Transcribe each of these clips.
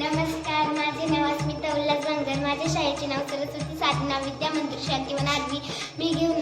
नमस्कार माझे नाव अस्मिता उल्हास बांगर. माझ्या शाळेचे नाव सरस्वती साधना. विद्या मंदिर शांतीवन आरवी मी घेऊन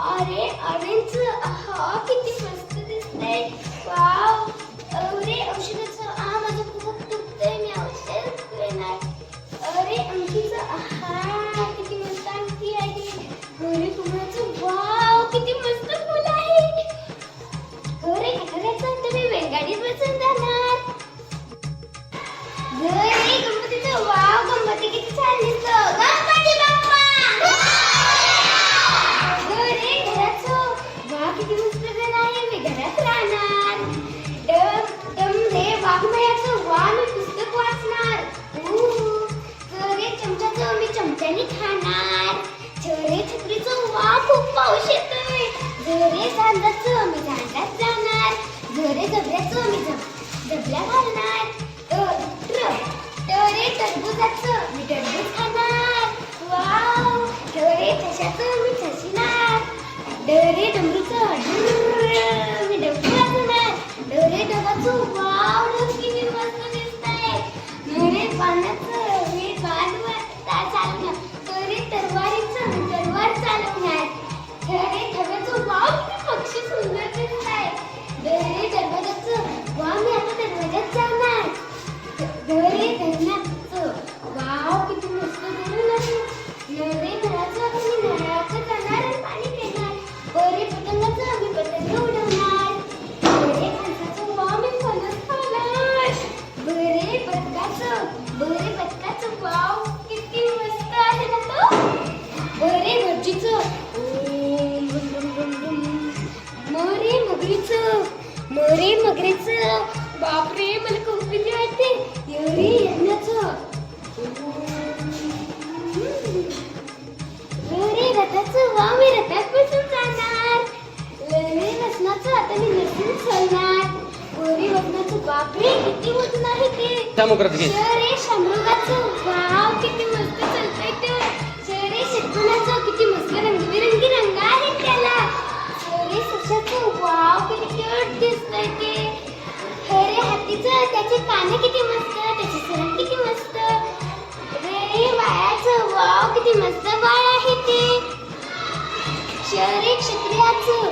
अरे ऑरेंज हा किती मस्त दिसतंय. वाव अरे औषधाचं हा माझं खूप दुखतंय मी औषध घेणार. अरे अंकीचं हा किती मस्त अंगठी आहे अरे वाघमयाचं वा मी पुस्तक वाचणार. चरे चमच्याचं मी चमच्याने खाणार. चरे छत्रीचं वा खूप पाऊस येतोय. झरे सांगाचं मी झाडात डरे पाण्याचं मी बाण चालवणार. बापरे मला खूप भीती वाटते एवढी रथाचं वा मी रथात बसून जाणार. लरे वसनाचं आता मी नसून वसनाचं बापरे किती वजन आहे ते. शहरे शंभुगाचं वाव किती त्याचे काने किती मस्त त्याचे सरक किती मस्त. रे बाळाचं वाव किती मस्त बाळ आहे ते. शहरी क्षत्रियाचं